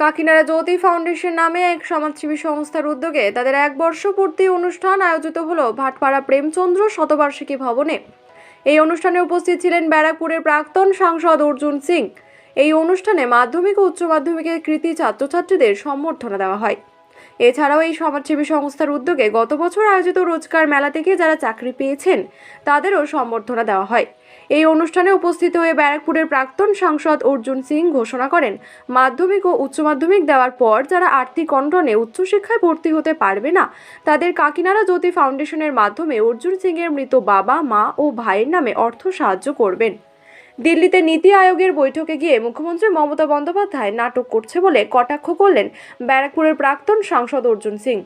কাকিনাড়া জ্যোতি foundation নামে এক সমাজসেবী সংস্থার উদ্যোগে তাদের এক বর্ষপূর্তি অনুষ্ঠান আয়োজিত হলো ভাটপাড়া প্রেমচন্দ্র শতবার্ষিকী ভবনে। এই অনুষ্ঠানে উপস্থিত ছিলেন ব্যারাকপুরের প্রাক্তন সাংসদ অর্জুন সিং। এই অনুষ্ঠানে মাধ্যমিক ও উচ্চ মাধ্যমিকের কৃতি ছাত্রছাত্রীদের সম্বর্ধনা দেওয়া হয়। এছাড়াও এই সমাজসেবী সংস্থার উদ্যোগে গত বছর আয়োজিত রোজগার মেলা থেকে যারা চাকরি পেয়েছেন, তাদেরও সম্বর্ধনা দেওয়া হয়। এই অনুষ্ঠানে উপস্থিত হয়ে ব্যারাকপুরের প্রাক্তন সাংসদ অর্জুন সিং ঘোষণা করেন, মাধ্যমিক ও উচ্চ মাধ্যমিক দেওয়ার পর যারা আর্থিক অনটনে উচ্চশিক্ষায় ভর্তি হতে পারবে না, তাদের কাকিনাড়া জ্যোতি ফাউন্ডেশনের মাধ্যমে অর্জুন সিং এর মৃত বাবা, মা ও ভাইয়ের নামে অর্থ সাহায্য করবেন। দিল্লিতে নীতি আয়োগের বৈঠকে গিয়ে মুখ্যমন্ত্রী মমতা বন্দ্যোপাধ্যায় নাটক করছে বলে কটাক্ষ করলেন ব্যারাকপুরের প্রাক্তন সাংসদ অর্জুন সিং।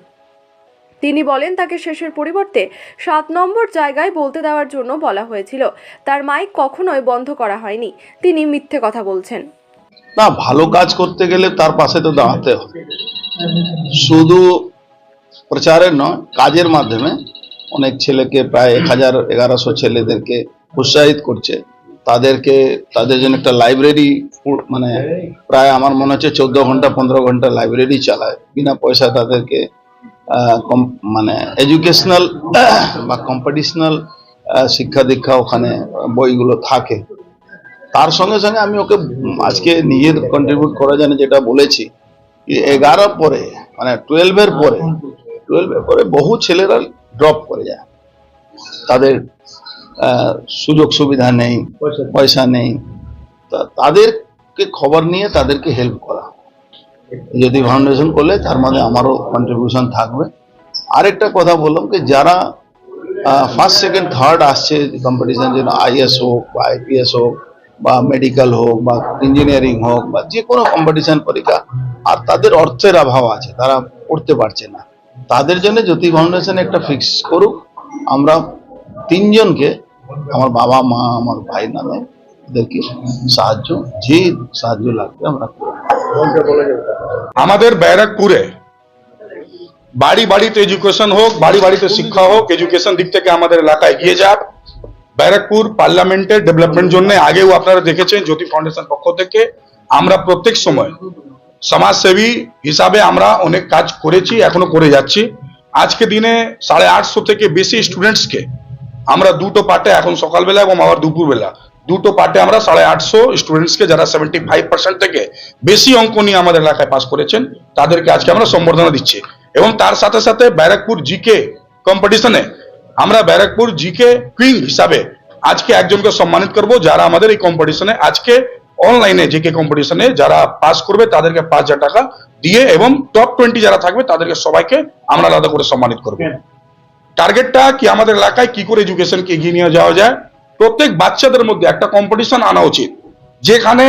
তিনি বলেন, তাকে শেষের পরিবর্তে সাত নম্বর জায়গায় বলতে দেওয়ার জন্য বলা হয়েছিল। তার মাইক কখনোই বন্ধ করা হয়নি। তিনি মিথ্যে কথা বলছেন। না, ভালো কাজ করতে গেলে তার পাশে তো দাঁড়াতে হবে। শুধু প্রচারের নয়, কাজের মাধ্যমে অনেক ছেলেকে, প্রায় এক হাজার এগারোশো ছেলেদেরকে উৎসাহিত করছে। তাদেরকে, তাদের জন্য একটা লাইব্রেরি মানে প্রায় আমার মনে হচ্ছে চোদ্দ ঘণ্টা, পনেরো ঘণ্টা লাইব্রেরি চালায়। বিনা পয়সা তাদেরকে মানে এডুকেশনাল বা কম্পিটিশনাল শিক্ষা দীক্ষা ওখানে বইগুলো থাকে। তার সঙ্গে সঙ্গে আমি ওকে আজকে নিজের কন্ট্রিবিউট করার জন্য যেটা বলেছি এগারো পরে মানে টুয়েলভের পরে টুয়েলভের পরে বহু ছেলেরা ড্রপ করে যায়। তাদের সুযোগ সুবিধা নেই, পয়সা নেই। তাদেরকে খবর নিয়ে তাদেরকে হেল্প করা। যদি ফাউন্ডেশন করলে, তার মধ্যে আমারও কন্ট্রিবিউশন থাকবে। আরেকটা কথা বললাম কি, যারা ফার্স্ট সেকেন্ড থার্ড আসছে কম্পিটিশন যেন আইএস হোক বা আইপিএস হোক বা মেডিকেল হোক বা ইঞ্জিনিয়ারিং হোক বা যে কোনো কম্পিটিশন পরীক্ষা আর তাদের অর্থের অভাব আছে, তারা পড়তে পারছে না। তাদের জন্য জ্যোতি ফাউন্ডেশন একটা ফিক্স করুক, আমরা তিনজনকে, আমার বাবা, মা, আমার ভাই নামে এদেরকে সাহায্য, যে সাহায্য লাগবে আমরা আমাদের ব্যারাকপুরে বাড়ি বাড়িতে এডুকেশন হোক, বাড়ি বাড়িতে শিক্ষা হোক এডুকেশন দিক থেকে আমাদের এলাকা এগিয়ে যাক। ব্যারাকপুর পার্লামেন্টের ডেভেলপমেন্ট জন্য আগেও আপনারা দেখেছেন জ্যোতি ফাউন্ডেশন পক্ষ থেকে আমরা প্রত্যেক সময় সমাজসেবী হিসাবে আমরা অনেক কাজ করেছি, এখনও করে যাচ্ছি। আজকে দিনে সাড়ে আটশো থেকে বেশি স্টুডেন্টসকে আমরা দুটো পার্টে এখন সকালবেলা এবং আবার দুপুরবেলা দুটো পার্টে আমরা সাড়ে আটশো স্টুডেন্টসকে যারা সেভেন্টি ফাইভ পার্সেন্ট থেকে বেশি অঙ্ক নিয়ে আমাদের এলাকায় পাস করেছেন তাদেরকে আজকে আমরা সম্বর্ধনা দিচ্ছি। এবং তার সাথে সাথে ব্যারাকপুর জিকে কম্পিটিশনে আমরা ব্যারাকপুর জিকে কুইন হিসাবে আজকে একজনকে সম্মানিত করব যারা আমাদের এই কম্পিটিশনে আজকে অনলাইনে জিকে কম্পিটিশনে যারা পাস করবে তাদেরকে পাঁচ হাজার টাকা দিয়ে এবং টপ টোয়েন্টি যারা থাকবে তাদেরকে সবাইকে আমরা আলাদা করে সম্মানিত করব। টার্গেটটা কি আমাদের এলাকায় কি করে এডুকেশনকে এগিয়ে নিয়ে যাওয়া যায়? প্রত্যেক বাচ্চাদের মধ্যে একটা কম্পিটিশন আনা উচিত। যেখানে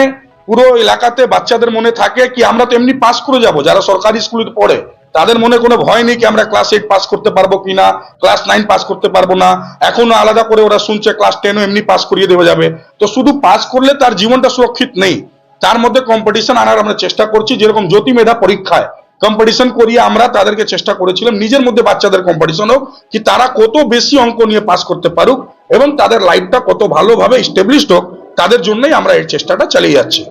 পুরো এলাকাতে বাচ্চাদের মনে থাকে কি, আমরা তো এমনি পাস করে যাব, যারা সরকারি স্কুলে পড়ে, তাদের মনে কোনো ভয় নেই কি, আমরা ক্লাস এইট পাস করতে পারব কিনা ক্লাস নাইন পাস করতে পারব না, এখনও আলাদা করে ওরা শুনছে ক্লাস টেনও এমনি পাস করিয়ে দেওয়া যাবে। তো শুধু পাস করলে তার জীবনটা সুরক্ষিত নেই। তার মধ্যে কম্পিটিশন আনার আমরা চেষ্টা করছি, যেরকম জ্যোতি মেধা পরীক্ষায়। কম্পিটিশন করিয়ে আমরা তাদেরকে চেষ্টা করেছিলাম। নিজের মধ্যে বাচ্চাদের কম্পিটিশন হোক, কি তারা কত বেশি অঙ্ক নিয়ে পাস করতে পারুক এবং তাদের লাইফটা কত ভালোভাবে স্টেবলিশড হোক, তাদের জন্যই আমরা এই চেষ্টাটা চালিয়ে যাচ্ছি।